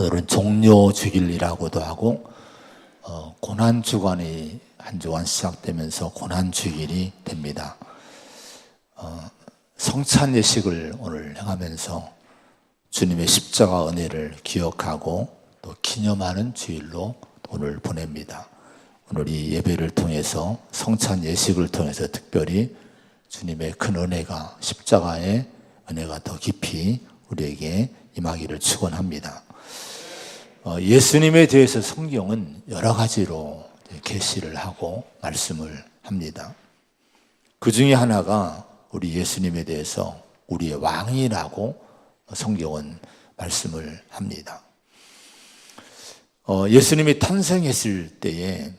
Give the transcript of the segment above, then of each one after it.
오늘은 종료 주일이라고도 하고 어, 고난 주간이 한 주간 시작되면서 고난 주일이 됩니다. 어, 성찬 예식을 오늘 행하면서 주님의 십자가 은혜를 기억하고 또 기념하는 주일로 오늘 보냅니다. 오늘 이 예배를 통해서 성찬 예식을 통해서 특별히 주님의 큰 은혜가 십자가의 은혜가 더 깊이 우리에게 임하기를 축원합니다. 어, 예수님에 대해서 성경은 여러 가지로 계시를 하고 말씀을 합니다. 그 중에 하나가 우리 예수님에 대해서 우리의 왕이라고 성경은 말씀을 합니다. 어, 예수님이 탄생했을 때에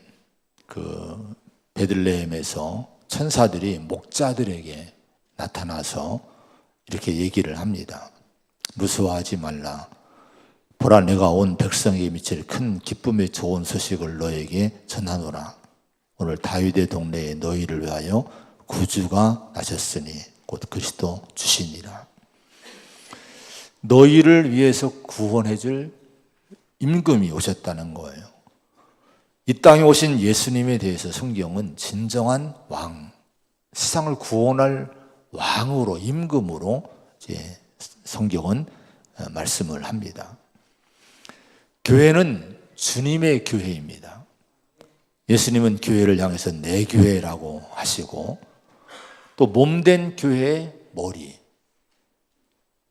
그 베들레헴에서 천사들이 목자들에게 나타나서 이렇게 얘기를 합니다. 무서워하지 말라. 보라 내가 온 백성에게 미칠 큰 기쁨의 좋은 소식을 너에게 전하노라. 오늘 다윗의 동네에 너희를 위하여 구주가 나셨으니 곧 그리스도 주시니라. 너희를 위해서 구원해 줄 임금이 오셨다는 거예요. 이 땅에 오신 예수님에 대해서 성경은 진정한 왕, 세상을 구원할 왕으로 임금으로 성경은 어, 말씀을 합니다. 교회는 주님의 교회입니다. 예수님은 교회를 향해서 내 교회라고 하시고 또 몸된 교회의 머리.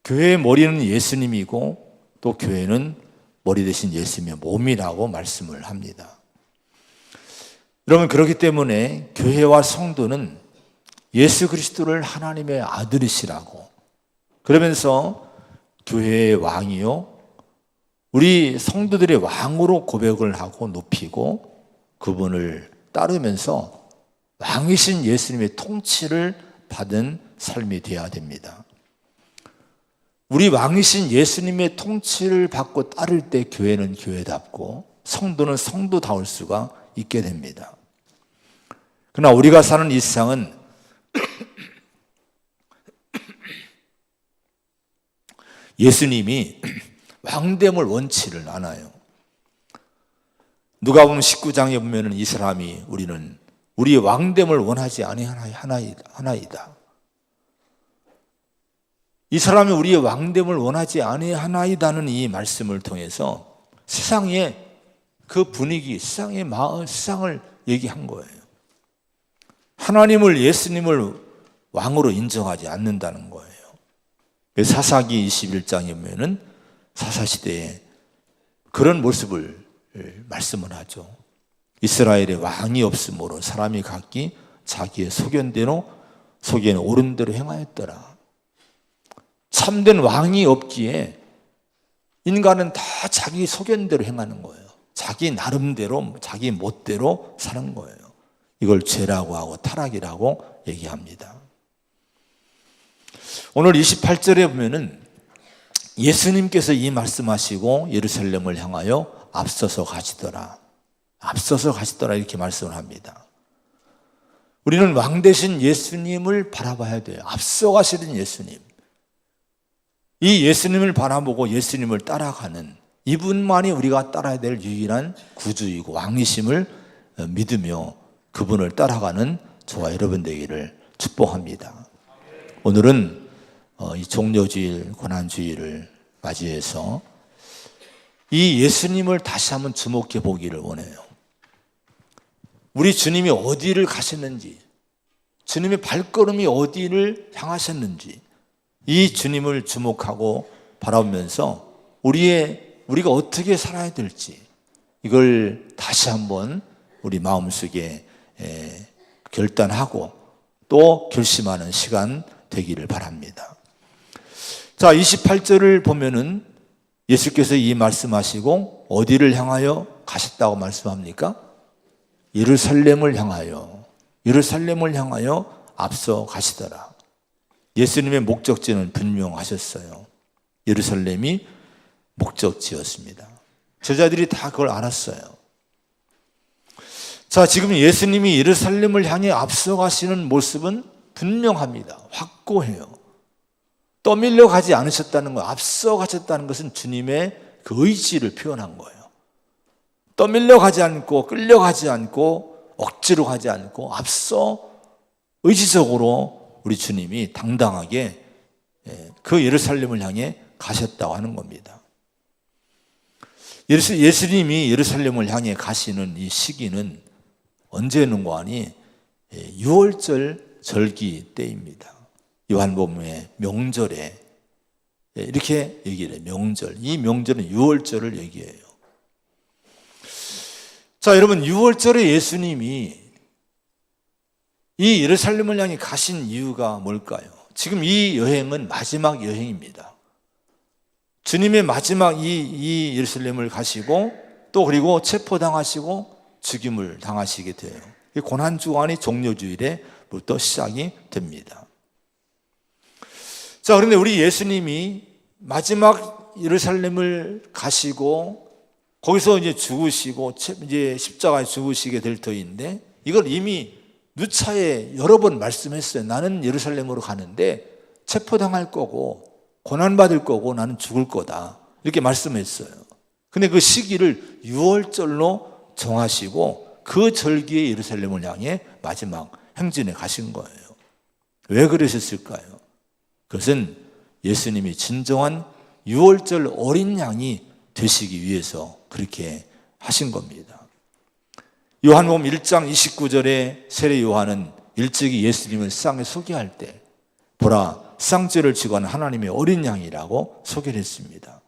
교회의 머리는 예수님이고 또 교회는 머리 대신 예수님의 몸이라고 말씀을 합니다. 여러분 그렇기 때문에 교회와 성도는 예수 그리스도를 하나님의 아들이시라고 그러면서 교회의 왕이요 우리 성도들의 왕으로 고백을 하고 높이고 그분을 따르면서 왕이신 예수님의 통치를 받은 삶이 되어야 됩니다. 우리 왕이신 예수님의 통치를 받고 따를 때 교회는 교회답고 성도는 성도다울 수가 있게 됩니다. 그러나 우리가 사는 이 세상은 예수님이 왕됨을 원치를 않아요. 누가 보면 19장에 보면 이 사람이 우리는 우리의 왕됨을 원하지 아니하나이다. 이 사람이 우리의 왕됨을 원하지 아니하나이다는 이 말씀을 통해서 세상의 그 분위기, 세상의 마음, 세상을 얘기한 거예요. 하나님을 예수님을 왕으로 인정하지 않는다는 거예요. 사사기 21장에 보면은 사사시대에 그런 모습을 말씀을 하죠. 이스라엘에 왕이 없으므로 사람이 각기 자기의 소견대로 소견에 옳은 대로 행하였더라. 참된 왕이 없기에 인간은 다 자기 소견대로 행하는 거예요. 자기 나름대로, 자기 멋대로 사는 거예요. 이걸 죄라고 하고 타락이라고 얘기합니다. 오늘 28절에 보면은 예수님께서 이 말씀하시고 예루살렘을 향하여 앞서서 가시더라. 앞서서 가시더라 이렇게 말씀을 합니다. 우리는 왕 대신 예수님을 바라봐야 돼요. 앞서 가시는 예수님. 이 예수님을 바라보고 예수님을 따라가는 이분만이 우리가 따라야 될 유일한 구주이고 왕이심을 믿으며 그분을 따라가는 저와 여러분 되기를 축복합니다. 오늘은 어, 이 종료주일, 고난주일을 맞이해서 이 예수님을 다시 한번 주목해 보기를 원해요. 우리 주님이 어디를 가셨는지, 주님의 발걸음이 어디를 향하셨는지, 이 주님을 주목하고 바라보면서 우리의, 우리가 어떻게 살아야 될지, 이걸 다시 한번 우리 마음속에 결단하고 또 결심하는 시간 되기를 바랍니다. 자, 28절을 보면은 예수께서 이 말씀하시고 어디를 향하여 가셨다고 말씀합니까? 예루살렘을 향하여, 예루살렘을 향하여 앞서 가시더라. 예수님의 목적지는 분명하셨어요. 예루살렘이 목적지였습니다. 제자들이 다 그걸 알았어요. 자, 지금 예수님이 예루살렘을 향해 앞서 가시는 모습은 분명합니다. 확고해요. 떠밀려 가지 않으셨다는 것, 앞서 가셨다는 것은 주님의 그 의지를 표현한 거예요. 떠밀려 가지 않고 끌려가지 않고 억지로 가지 않고 앞서 의지적으로 우리 주님이 당당하게 예, 그 예루살렘을 향해 가셨다고 하는 겁니다. 예수, 예수님이 예루살렘을 향해 가시는 이 시기는 언제는고 하니 6월절 절기 때입니다. 요한복음의 명절에 예, 이렇게 얘기를 해요. 명절. 이 명절은 6월절을 얘기해요. 자, 여러분 6월절에 예수님이 이 예루살렘을 향해 가신 이유가 뭘까요? 지금 이 여행은 마지막 여행입니다. 주님의 마지막 이, 이 예루살렘을 가시고 또 그리고 체포당하시고 죽임을 당하시게 돼요. 고난주간이 종료주일에부터 시작이 됩니다. 자, 그런데 우리 예수님이 마지막 예루살렘을 가시고 거기서 이제 죽으시고 이제 십자가에 죽으시게 될 터인데 이걸 이미 누차에 여러 번 말씀했어요. 나는 예루살렘으로 가는데 체포당할 거고 고난받을 거고 나는 죽을 거다. 이렇게 말씀했어요. 근데 그 시기를 6월절로 정하시고 그 절기에 예루살렘을 향해 마지막 행진에 가신 거예요. 왜 그러셨을까요? 그것은 예수님이 진정한 6월절 어린 양이 되시기 위해서 그렇게 하신 겁니다. 요한복음 1장 29절에 세례 요한은 일찍이 예수님을 쌍에 소개할 때 보라 쌍죄를 지고 하는 하나님의 어린 양이라고 소개를 했습니다.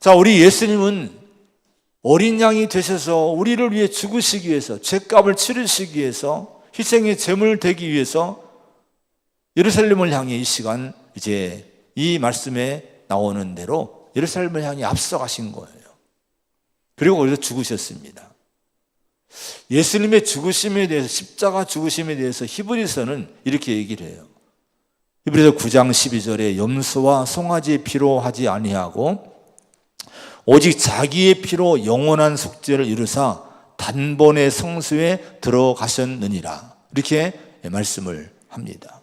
자, 우리 예수님은 어린 양이 되셔서 우리를 위해 죽으시기 위해서 죄값을 치르시기 위해서 희생의 제물 되기 위해서 예루살렘을 향해 이 시간 이제 이 말씀에 나오는 대로 예루살렘을 향해 앞서가신 거예요. 그리고 거기서 죽으셨습니다. 예수님의 죽으심에 대해서 십자가 죽으심에 대해서 히브리서는 이렇게 얘기를 해요. 히브리서 9장 12절에 염소와 송아지의 피로 하지 아니하고 오직 자기의 피로 영원한 속죄를 이루사 단번에 성수에 들어가셨느니라. 이렇게 말씀을 합니다.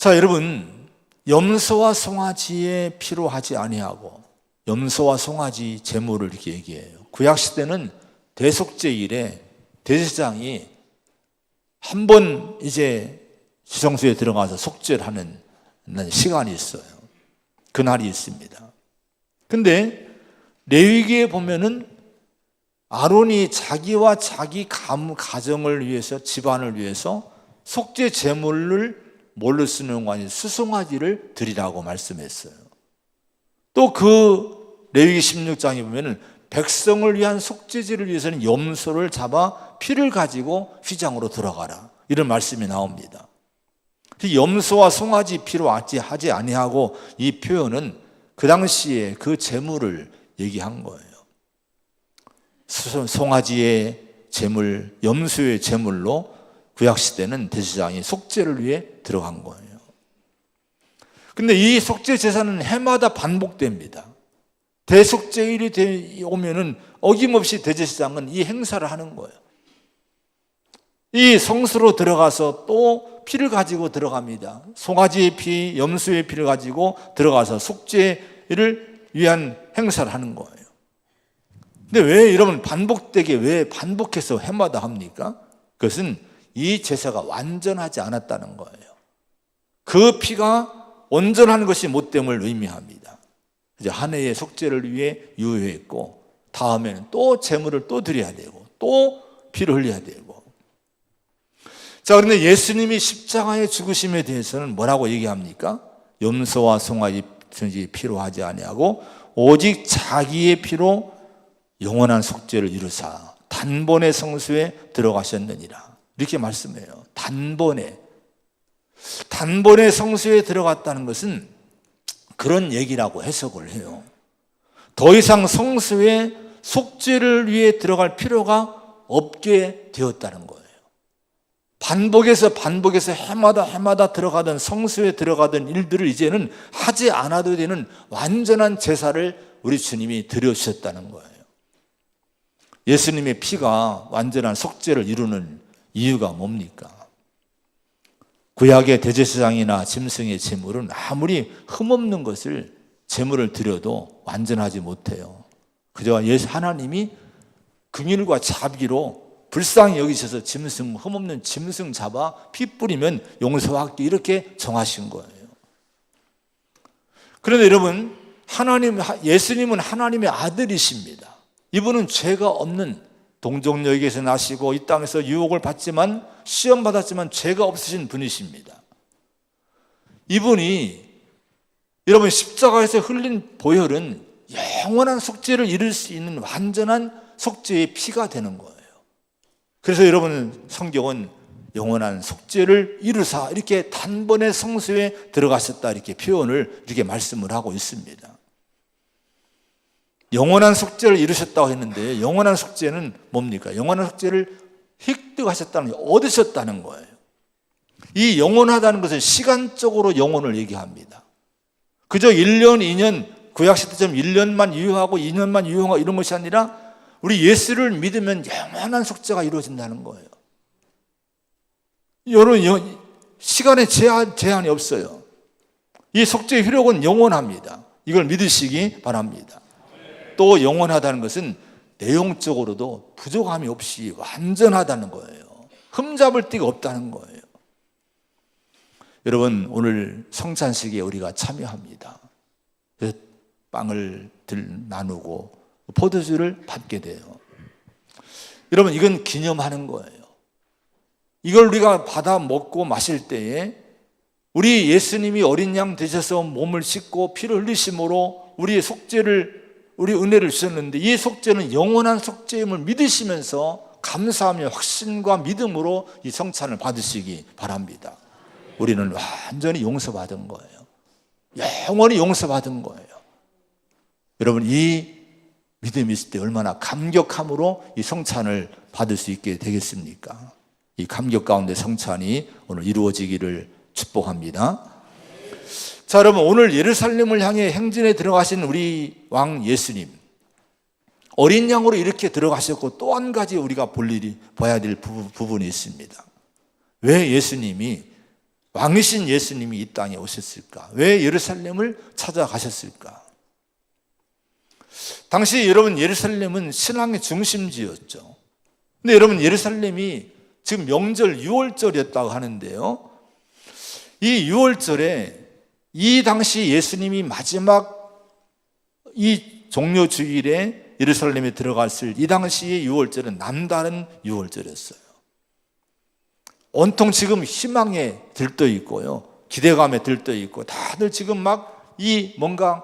자, 여러분, 염소와 송아지의 피로 하지 아니하고 염소와 송아지 제물을 이렇게 얘기해요. 구약 시대는 대속제일에 대제사장이 한 번 이제 지성소에 들어가서 속죄를 하는 시간이 있어요. 그날이 있습니다. 근데 레위기에 보면은 아론이 자기와 자기 감, 가정을 위해서 집안을 위해서 속죄 제물을 뭘로 쓰는 거 아니 수송아지를 드리라고 말씀했어요. 또 그 레위기 16장에 보면은 백성을 위한 속죄제를 위해서는 염소를 잡아 피를 가지고 휘장으로 들어가라. 이런 말씀이 나옵니다. 염소와 송아지 피로 하지 아니하고 이 표현은 그 당시에 그 제물을 얘기한 거예요. 송아지의 제물, 염소의 제물로 구약 시대는 대제장이 속죄를 위해 들어간 거예요. 근데 이 속죄 제사는 해마다 반복됩니다. 대속제일이 오면은 어김없이 대제사장은 이 행사를 하는 거예요. 이 성수로 들어가서 또 피를 가지고 들어갑니다. 송아지의 피, 염소의 피를 가지고 들어가서 속죄를 위한 행사를 하는 거예요. 근데 왜 여러분 반복되게 왜 반복해서 해마다 합니까? 그것은 이 제사가 완전하지 않았다는 거예요. 그 피가 온전한 것이 못됨을 의미합니다. 이제 한 해의 속죄를 위해 유효했고 다음에는 또 제물을 또 드려야 되고 또 피를 흘려야 되고 자 그런데 예수님이 십자가의 죽으심에 대해서는 뭐라고 얘기합니까? 염소와 송아지 피로 하지 아니하고 오직 자기의 피로 영원한 속죄를 이루사 단번에 성수에 들어가셨느니라 이렇게 말씀해요. 단번에 단번에 성수에 들어갔다는 것은 그런 얘기라고 해석을 해요. 더 이상 성수에 속죄를 위해 들어갈 필요가 없게 되었다는 거예요. 반복해서 반복해서 해마다 해마다 들어가던 성수에 들어가던 일들을 이제는 하지 않아도 되는 완전한 제사를 우리 주님이 드려주셨다는 거예요. 예수님의 피가 완전한 속죄를 이루는 이유가 뭡니까? 구약의 대제사장이나 짐승의 제물은 아무리 흠없는 것을 제물을 드려도 완전하지 못해요. 그저 예수 하나님이 긍휼과 자비로 불쌍히 여기셔서 짐승 흠없는 짐승 잡아 피 뿌리면 용서하기 이렇게 정하신 거예요. 그런데 여러분 하나님 예수님은 하나님의 아들이십니다. 이분은 죄가 없는 동정녀에게서 나시고 이 땅에서 유혹을 받지만 시험 받았지만 죄가 없으신 분이십니다. 이분이 여러분 십자가에서 흘린 보혈은 영원한 속죄를 이룰 수 있는 완전한 속죄의 피가 되는 거예요. 그래서 여러분 성경은 영원한 속죄를 이루사 이렇게 단번에 성수에 들어가셨다 이렇게 표현을 이렇게 말씀을 하고 있습니다. 영원한 속죄를 이루셨다고 했는데 영원한 속죄는 뭡니까? 영원한 속죄를 획득하셨다는 게 얻으셨다는 거예요. 이 영원하다는 것은 시간적으로 영혼을 얘기합니다. 그저 1년, 2년, 구약시대처럼 1년만 유효하고 2년만 유효하고 이런 것이 아니라 우리 예수를 믿으면 영원한 속죄가 이루어진다는 거예요. 여러분, 시간에 제한, 제한이 없어요. 이 속죄의 효력은 영원합니다. 이걸 믿으시기 바랍니다. 또 영원하다는 것은 내용적으로도 부족함이 없이 완전하다는 거예요. 흠잡을 데가 없다는 거예요. 여러분, 오늘 성찬식에 우리가 참여합니다. 빵을 들 나누고 포도주를 받게 돼요. 여러분, 이건 기념하는 거예요. 이걸 우리가 받아 먹고 마실 때에 우리 예수님이 어린 양 되셔서 몸을 씻고 피를 흘리심으로 우리의 속죄를 우리 은혜를 주셨는데 이 속죄는 영원한 속죄임을 믿으시면서 감사하며 확신과 믿음으로 이 성찬을 받으시기 바랍니다. 우리는 완전히 용서받은 거예요. 영원히 용서받은 거예요. 여러분 이 믿음이 있을 때 얼마나 감격함으로 이 성찬을 받을 수 있게 되겠습니까? 이 감격 가운데 성찬이 오늘 이루어지기를 축복합니다. 자, 여러분 오늘 예루살렘을 향해 행진에 들어가신 우리 왕 예수님 어린 양으로 이렇게 들어가셨고 또 한 가지 우리가 볼 일이 봐야 될 부분이 있습니다. 왜 예수님이 왕이신 예수님이 이 땅에 오셨을까? 왜 예루살렘을 찾아가셨을까? 당시 여러분 예루살렘은 신앙의 중심지였죠. 근데 여러분 예루살렘이 지금 명절 6월절이었다고 하는데요. 이 6월절에 이 당시 예수님이 마지막 이 종료 주일에 예루살렘에 들어갔을 이 당시의 6월절은 남다른 6월절이었어요. 온통 지금 희망에 들떠 있고요. 기대감에 들떠 있고 다들 지금 막 이 뭔가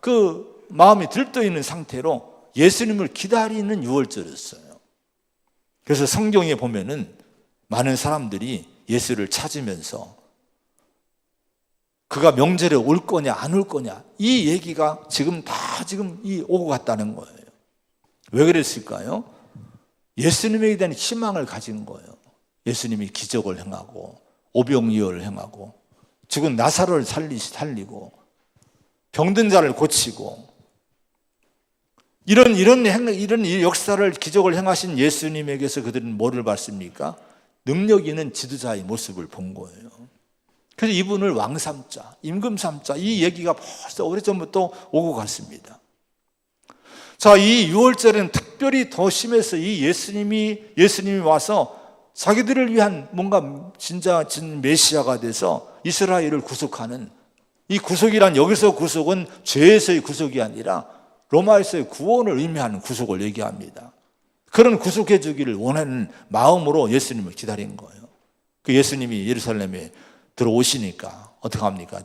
그 마음이 들떠 있는 상태로 예수님을 기다리는 6월절이었어요. 그래서 성경에 보면은 많은 사람들이 예수를 찾으면서 그가 명절에 올 거냐 안 올 거냐 이 얘기가 지금 다 지금 이 오고 갔다는 거예요. 왜 그랬을까요? 예수님에 대한 희망을 가진 거예요. 예수님이 기적을 행하고 오병이어를 행하고 죽은 나사로를 살리 살리고 병든 자를 고치고 이런 이런 행 이런 역사를 기적을 행하신 예수님에게서 그들은 뭐를 받습니까? 능력 있는 지도자의 모습을 본 거예요. 그래서 이분을 왕 삼자, 임금 삼자 이 얘기가 벌써 오래전부터 오고 갔습니다. 자, 이 6월절에는 특별히 더 심해서 이 예수님이 예수님이 와서 자기들을 위한 뭔가 진짜 진 메시아가 돼서 이스라엘을 구속하는 이 구속이란 여기서 구속은 죄에서의 구속이 아니라 로마에서의 구원을 의미하는 구속을 얘기합니다. 그런 구속해 주기를 원하는 마음으로 예수님을 기다린 거예요. 그 예수님이 예루살렘에 들어오시니까 어떻게 합니까?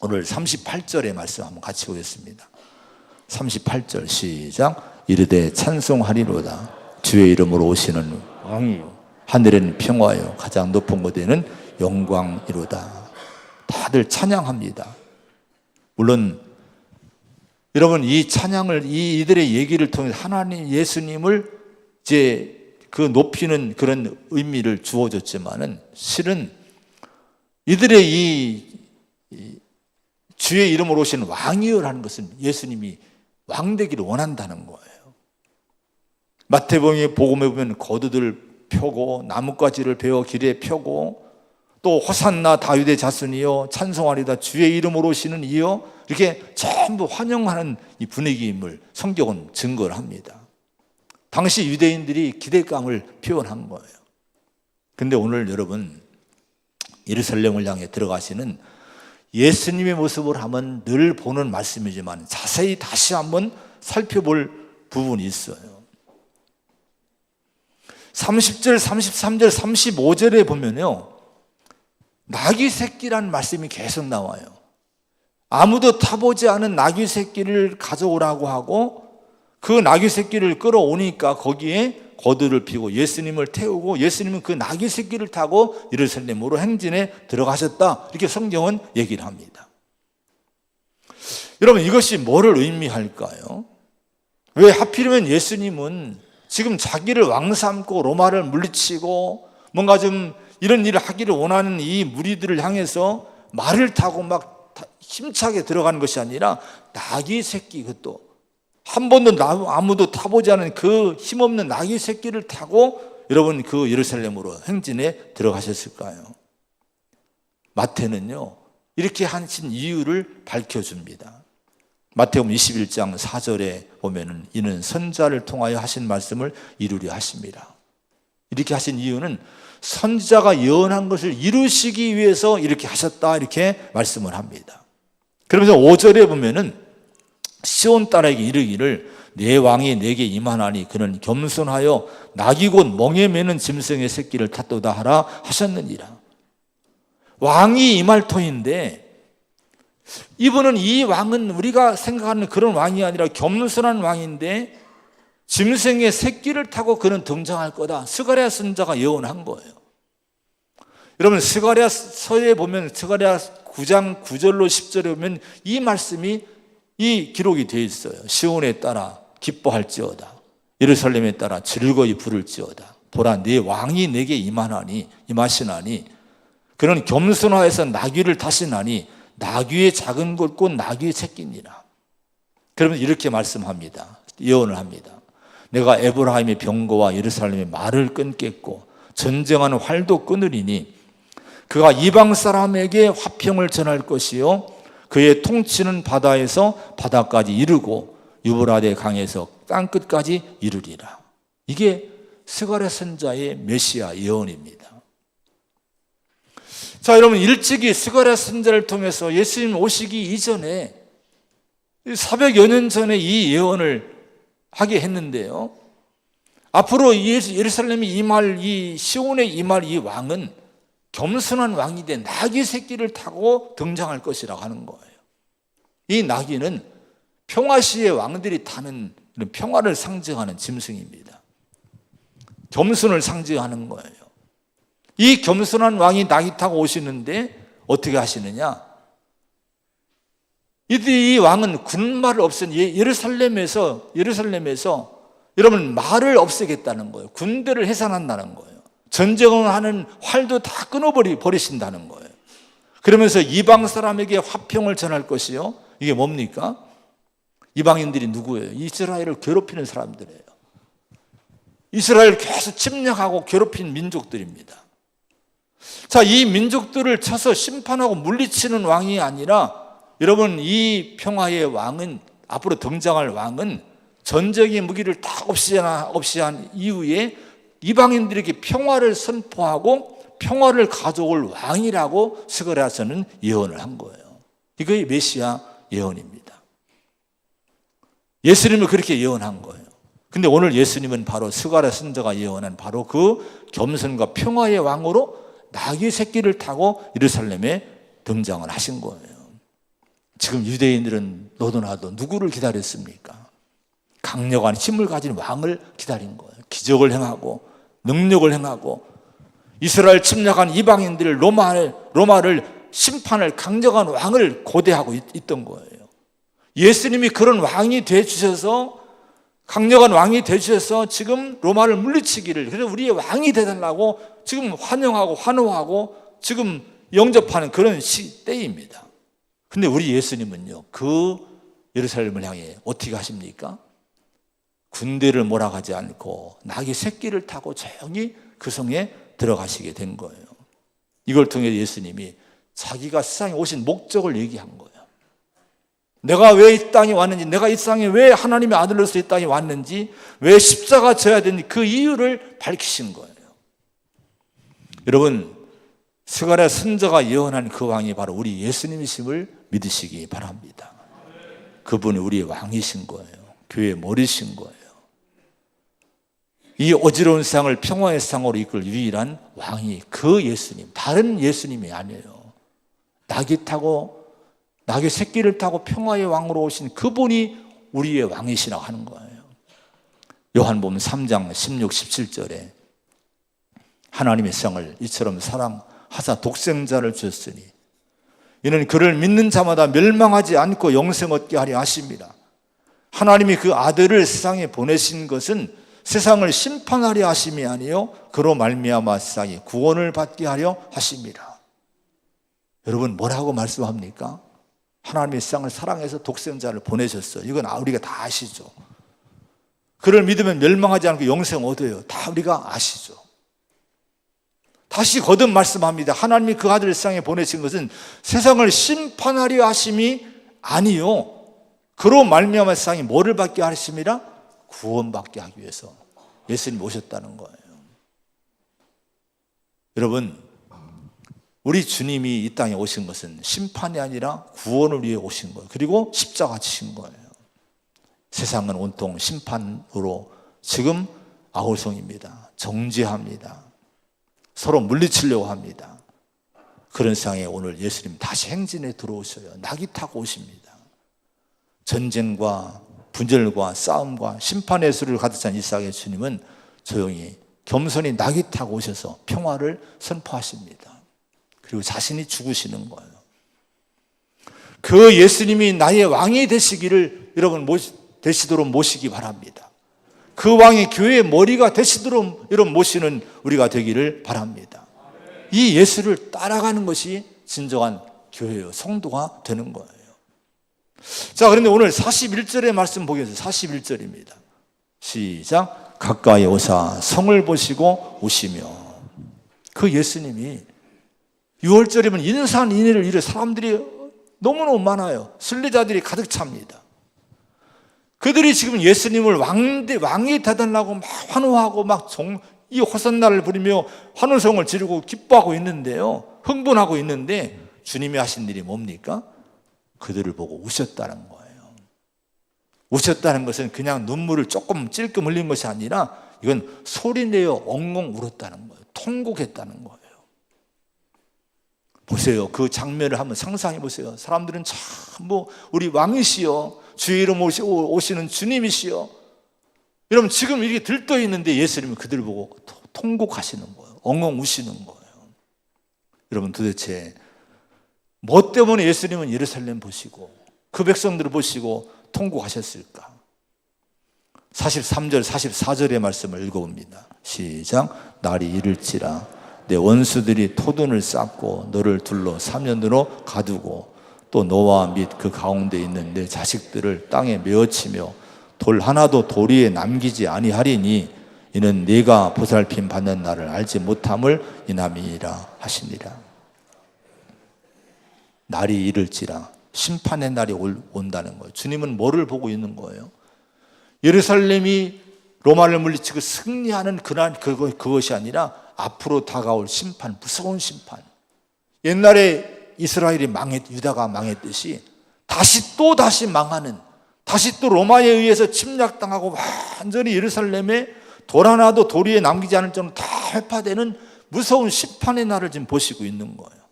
오늘 38절의 말씀 한번 같이 보겠습니다. 38절 시작. 이르되 찬송하리로다. 주의 이름으로 오시는 왕이 하늘에는 평화요 가장 높은 곳에는 영광이로다. 다들 찬양합니다. 물론 여러분 이 찬양을 이 이들의 얘기를 통해 하나님 예수님을 이제 그 높이는 그런 의미를 주어줬지만은 실은 이들의 이, 이 주의 이름으로 오신 왕이여라는 것은 예수님이 왕 되기를 원한다는 거예요. 마태복음의 복음에 보면 거두들 펴고 나뭇가지를 베어 길에 펴고 또 호산나 다윗의 자손이여 찬송하리다 주의 이름으로 오시는 이여 이렇게 전부 환영하는 이 분위기임을 성경은 증거를 합니다. 당시 유대인들이 기대감을 표현한 거예요. 근데 오늘 여러분 예루살렘을 향해 들어가시는 예수님의 모습을 하면 늘 보는 말씀이지만 자세히 다시 한번 살펴볼 부분이 있어요. 30절, 33절, 35절에 보면요. 나귀 새끼란 말씀이 계속 나와요. 아무도 타보지 않은 나귀 새끼를 가져오라고 하고 그 나귀 새끼를 끌어오니까 거기에 거두를 피고 예수님을 태우고 예수님은 그 나귀 새끼를 타고 예루살렘으로 행진에 들어가셨다. 이렇게 성경은 얘기를 합니다. 여러분 이것이 뭐를 의미할까요? 왜 하필이면 예수님은 지금 자기를 왕 삼고 로마를 물리치고 뭔가 좀 이런 일을 하기를 원하는 이 무리들을 향해서 말을 타고 막 힘차게 들어가는 것이 아니라 나귀 새끼 그것도 한 번도 아무도 타보지 않은 그 힘없는 나귀 새끼를 타고 여러분 그 예루살렘으로 행진에 들어가셨을까요? 마태는요 이렇게 하신 이유를 밝혀줍니다. 마태복음 21장 4절에 보면은 이는 선자를 통하여 하신 말씀을 이루려 하십니다. 이렇게 하신 이유는 선자가 예언한 것을 이루시기 위해서 이렇게 하셨다 이렇게 말씀을 합니다. 그러면서 5절에 보면은 시온 딸에게 이르기를 내 왕이 내게 임하나니 그는 겸손하여 낙이 곧 멍에 매는 짐승의 새끼를 탔도다 하라 하셨느니라. 왕이 임할 터인데 이분은 이 왕은 우리가 생각하는 그런 왕이 아니라 겸손한 왕인데 짐승의 새끼를 타고 그는 등장할 거다. 스가랴 선자가 예언한 거예요. 여러분 스가랴 서에 보면 스가랴 9장 9절로 10절에 보면 이 말씀이 이 기록이 되어 있어요. 시온에 따라 기뻐할지어다. 예루살렘에 따라 즐거이 부를지어다. 보라 네 왕이 내게 임하나니 임하시나니 그는 겸손하여서 나귀를 타시나니 나귀의 작은 것곧 나귀의 새끼니라. 그러면 이렇게 말씀합니다. 예언을 합니다. 내가 에브라임의 병거와 예루살렘의 말을 끊겠고 전쟁하는 활도 끊으리니 그가 이방 사람에게 화평을 전할 것이요 그의 통치는 바다에서 바다까지 이르고 유브라데 강에서 땅 끝까지 이르리라. 이게 스가랴 선자의 메시아 예언입니다. 자, 여러분 일찍이 스가랴 선자를 통해서 예수님 오시기 이전에 400여 년 전에 이 예언을 하게 했는데요. 앞으로 예루살렘이 임할 이 시온에 임할 이 왕은 겸손한 왕이 된 나귀 새끼를 타고 등장할 것이라고 하는 거예요. 이 나귀는 평화시의 왕들이 타는 평화를 상징하는 짐승입니다. 겸손을 상징하는 거예요. 이 겸손한 왕이 나귀 타고 오시는데 어떻게 하시느냐? 이 왕은 군말을 없앤 예, 예루살렘에서 예루살렘에서 여러분 말을 없애겠다는 거예요. 군대를 해산한다는 거예요. 전쟁을 하는 활도 다 끊어버리 버리신다는 거예요. 그러면서 이방 사람에게 화평을 전할 것이요. 이게 뭡니까? 이방인들이 누구예요? 이스라엘을 괴롭히는 사람들이에요. 이스라엘 계속 침략하고 괴롭힌 민족들입니다. 자, 이 민족들을 쳐서 심판하고 물리치는 왕이 아니라 여러분 이 평화의 왕은 앞으로 등장할 왕은 전쟁의 무기를 다 없이 한 이후에 이방인들에게 평화를 선포하고 평화를 가져올 왕이라고 스가랴서는 예언을 한 거예요. 이거의 메시아 예언입니다. 예수님을 그렇게 예언한 거예요. 근데 오늘 예수님은 바로 스가랴 선자가 예언한 바로 그 겸손과 평화의 왕으로 나귀 새끼를 타고 예루살렘에 등장을 하신 거예요. 지금 유대인들은 너도 나도 누구를 기다렸습니까? 강력한 힘을 가진 왕을 기다린 거예요. 기적을 행하고 능력을 행하고 이스라엘 침략한 이방인들을 로마를 로마를 심판을 강력한 왕을 고대하고 있, 던 거예요. 예수님이 그런 왕이 돼 주셔서 강력한 왕이 돼 주셔서 지금 로마를 물리치기를 그래서 우리의 왕이 되 달라고 지금 환영하고 환호하고 지금 영접하는 그런 시 때입니다. 근데 우리 예수님은요, 그 예루살렘을 향해 어떻게 하십니까? 군대를 몰아가지 않고 낙이 새끼를 타고 조용히 그 성에 들어가시게 된 거예요. 이걸 통해 예수님이 자기가 세상에 오신 목적을 얘기한 거예요. 내가 왜 이 땅에 왔는지, 내가 이 땅에 왜 하나님의 아들로서 이 땅에 왔는지, 왜 십자가 져야 되는지 그 이유를 밝히신 거예요. 여러분, 스가랴 선자가 예언한 그 왕이 바로 우리 예수님이심을 믿으시기 바랍니다. 그분이 우리의 왕이신 거예요. 교회의 머리신 거예요. 이 어지러운 세상을 평화의 세상으로 이끌 유일한 왕이 그 예수님, 다른 예수님이 아니에요. 낙이 타고 낙의 새끼를 타고 평화의 왕으로 오신 그분이 우리의 왕이시라고 하는 거예요. 요한복음 3장 16, 17절에 하나님의 세상을 이처럼 사랑하사 독생자를 주셨으니 이는 그를 믿는 자마다 멸망하지 않고 영생 얻게 하려 하십니다. 하나님이 그 아들을 세상에 보내신 것은 세상을 심판하려 하심이 아니요 그로 말미암아 세상이 구원을 받게 하려 하십니다. 여러분 뭐라고 말씀합니까? 하나님의 세상을 사랑해서 독생자를 보내셨어요. 이건 우리가 다 아시죠. 그를 믿으면 멸망하지 않고 영생 얻어요. 다 우리가 아시죠. 다시 거듭 말씀합니다. 하나님이 그 아들을 세상에 보내신 것은 세상을 심판하려 하심이 아니요. 그로 말미암아 세상이 뭐를 받게 하심이라 구원받게 하기 위해서 예수님 오셨다는 거예요. 여러분 우리 주님이 이 땅에 오신 것은 심판이 아니라 구원을 위해 오신 거예요. 그리고 십자가 지신 거예요. 세상은 온통 심판으로 지금 아울성입니다. 정죄합니다. 서로 물리치려고 합니다. 그런 세상에 오늘 예수님 다시 행진에 들어오셔요. 낙이 타고 오십니다. 전쟁과 분절과 싸움과 심판의 수를 가득 찬 이삭의 주님은 조용히 겸손히 낙이 타고 오셔서 평화를 선포하십니다. 그리고 자신이 죽으시는 거예요. 그 예수님이 나의 왕이 되시기를 여러분 모시, 되시도록 모시기 바랍니다. 그 왕이 교회의 머리가 되시도록 여러분 모시는 우리가 되기를 바랍니다. 이 예수를 따라가는 것이 진정한 교회요 성도가 되는 거예요. 자, 그런데 오늘 41절의 말씀 보겠습니다. 41절입니다. 시작. 가까이 오사 성을 보시고 오시며 그 예수님이 6월절이면 인산 인해를 이룰 사람들이 너무너무 많아요. 순례자들이 가득 찹니다. 그들이 지금 예수님을 왕대, 왕이 되달라고 막 환호하고 막 종, 이 호선날을 부리며 환호성을 지르고 기뻐하고 있는데요. 흥분하고 있는데 주님이 하신 일이 뭡니까? 그들을 보고 우셨다는 거예요. 우셨다는 것은 그냥 눈물을 조금 찔끔 흘린 것이 아니라 이건 소리내어 엉엉 울었다는 거예요. 통곡했다는 거예요. 보세요. 그 장면을 한번 상상해 보세요. 사람들은 참 뭐 우리 왕이시여 주의 이름 오시는 주님이시여 여러분 지금 이렇게 들떠 있는데 예수님은 그들 보고 통곡하시는 거예요. 엉엉 우시는 거예요. 여러분 도대체 뭐 때문에 예수님은 예루살렘 보시고 그 백성들을 보시고 통곡하셨을까? 43절, 44절의 말씀을 읽어봅니다. 시작. 날이 이를지라 내 원수들이 토둔을 쌓고 너를 둘러 3년으로 가두고 또 너와 및 그 가운데 있는 내 자식들을 땅에 메어치며 돌 하나도 도리에 남기지 아니하리니 이는 네가 보살핌 받는 날을 알지 못함을 이남이라 하시니라. 날이 이를지라 심판의 날이 온다는 거예요. 주님은 뭐를 보고 있는 거예요? 예루살렘이 로마를 물리치고 승리하는 그날 그것이 아니라 앞으로 다가올 심판, 무서운 심판. 옛날에 이스라엘이 망했, 유다가 망했듯이 다시 또 다시 망하는, 다시 또 로마에 의해서 침략당하고 완전히 예루살렘에 돌 하나도 도리에 남기지 않을 정도로 다 회파되는 무서운 심판의 날을 지금 보시고 있는 거예요.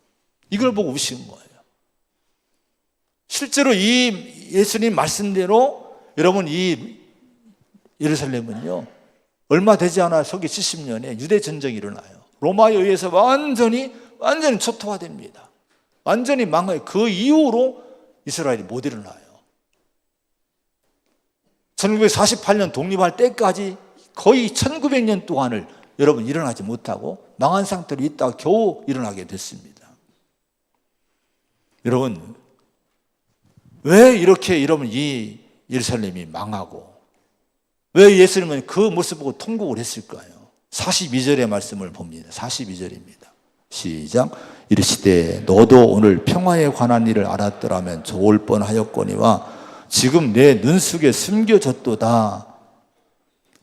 이걸 보고 우신 거예요. 실제로 이 예수님 말씀대로 여러분 이 예루살렘은요, 얼마 되지 않아 서기 70년에 유대 전쟁이 일어나요. 로마에 의해서 완전히 완전히 초토화됩니다. 완전히 망해요. 그 이후로 이스라엘이 못 일어나요. 1948년 독립할 때까지 거의 1900년 동안을 여러분 일어나지 못하고 망한 상태로 있다가 겨우 일어나게 됐습니다. 여러분 왜 이렇게 여러분 이 예루살렘이 망하고 왜 예수님은 그 모습 보고 통곡을 했을까요? 42절의 말씀을 봅니다. 42절입니다. 시작. 이르시되 너도 오늘 평화에 관한 일을 알았더라면 좋을 뻔하였거니와 지금 내 눈 속에 숨겨졌도다.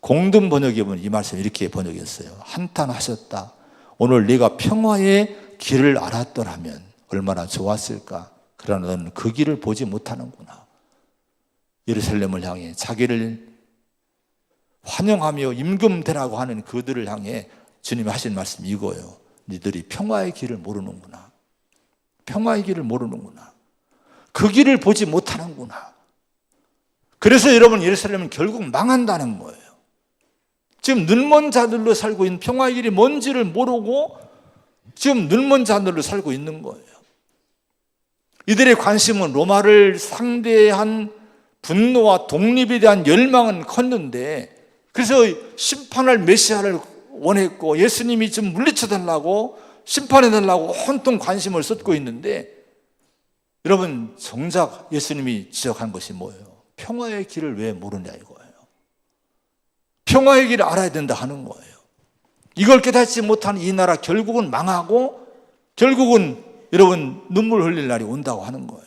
공동 번역에 보면 이 말씀 이렇게 번역했어요. 한탄하셨다. 오늘 네가 평화의 길을 알았더라면 얼마나 좋았을까. 그러나 너는 그 길을 보지 못하는구나. 예루살렘을 향해 자기를 환영하며 임금되라고 하는 그들을 향해 주님이 하신 말씀 이거예요. 니들이 평화의 길을 모르는구나. 평화의 길을 모르는구나. 그 길을 보지 못하는구나. 그래서 여러분 예루살렘은 결국 망한다는 거예요. 지금 눈먼 자들로 살고 있는 평화의 길이 뭔지를 모르고 지금 눈먼 자들로 살고 있는 거예요. 이들의 관심은 로마를 상대한 분노와 독립에 대한 열망은 컸는데 그래서 심판할 메시아를 원했고 예수님이 좀 물리쳐 달라고 심판해 달라고 온통 관심을 쏟고 있는데 여러분 정작 예수님이 지적한 것이 뭐예요? 평화의 길을 왜 모르냐 이거예요. 평화의 길을 알아야 된다 하는 거예요. 이걸 깨닫지 못한 이 나라 결국은 망하고 결국은 여러분 눈물 흘릴 날이 온다고 하는 거예요.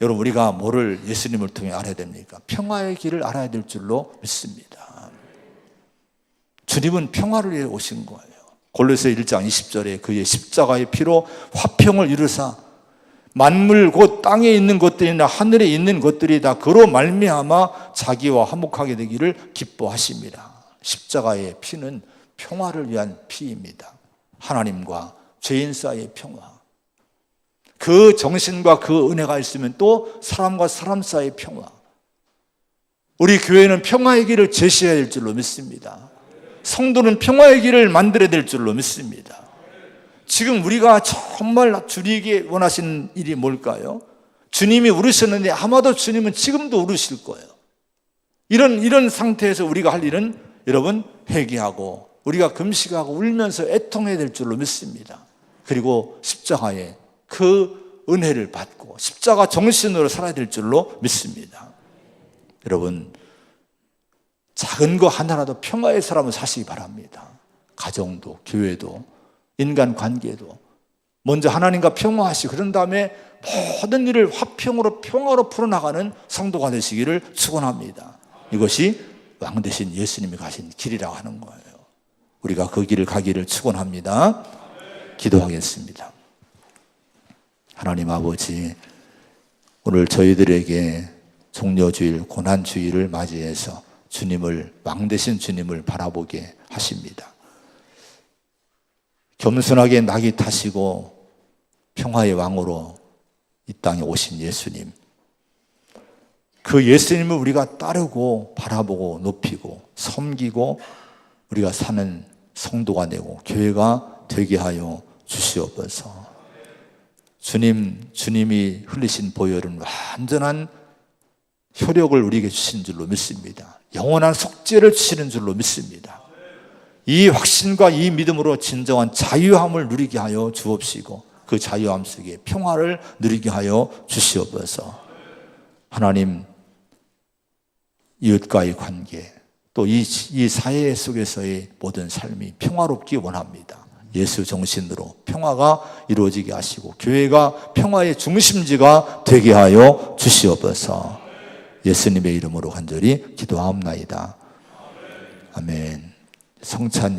여러분 우리가 뭐를 예수님을 통해 알아야 됩니까? 평화의 길을 알아야 될 줄로 믿습니다. 주님은 평화를 위해 오신 거예요. 골로새 1장 20절에 그의 십자가의 피로 화평을 이루사 만물 곧 땅에 있는 것들이나 하늘에 있는 것들이 다 그로 말미암아 자기와 화목하게 되기를 기뻐하십니다. 십자가의 피는 평화를 위한 피입니다. 하나님과 죄인 사이의 평화. 그 정신과 그 은혜가 있으면 또 사람과 사람 사이의 평화. 우리 교회는 평화의 길을 제시해야 될 줄로 믿습니다. 성도는 평화의 길을 만들어야 될 줄로 믿습니다. 지금 우리가 정말 주님에게 원하시는 일이 뭘까요? 주님이 우르셨는데 아마도 주님은 지금도 우르실 거예요. 이런 이런 상태에서 우리가 할 일은 여러분 회개하고 우리가 금식하고 울면서 애통해야 될 줄로 믿습니다. 그리고 십자가에 그 은혜를 받고 십자가 정신으로 살아야 될 줄로 믿습니다. 여러분 작은 거 하나라도 평화의 사람을 사시기 바랍니다. 가정도 교회도 인간 관계도 먼저 하나님과 평화하시 그런 다음에 모든 일을 화평으로 평화로 풀어나가는 성도가 되시기를 축원합니다. 이것이 왕 대신 예수님이 가신 길이라고 하는 거예요. 우리가 그 길을 가기를 축원합니다. 기도하겠습니다. 하나님 아버지 오늘 저희들에게 종려주일 고난주일을 맞이해서 주님을 왕 대신 주님을 바라보게 하십니다. 겸손하게 낙이 타시고 평화의 왕으로 이 땅에 오신 예수님. 그 예수님을 우리가 따르고 바라보고 높이고 섬기고 우리가 사는 성도가 되고 교회가 되게 하여 주시옵소서. 주님, 주님이 흘리신 보혈은 완전한 효력을 우리에게 주신 줄로 믿습니다. 영원한 속죄를 주시는 줄로 믿습니다. 이 확신과 이 믿음으로 진정한 자유함을 누리게 하여 주옵시고 그 자유함 속에 평화를 누리게 하여 주시옵소서. 하나님 이웃과의 관계 또이이 사회 속에서의 모든 삶이 평화롭기 원합니다. 예수 정신으로 평화가 이루어지게 하시고 교회가 평화의 중심지가 되게 하여 주시옵소서. 예수님의 이름으로 간절히 기도하옵나이다. 아멘. 성찬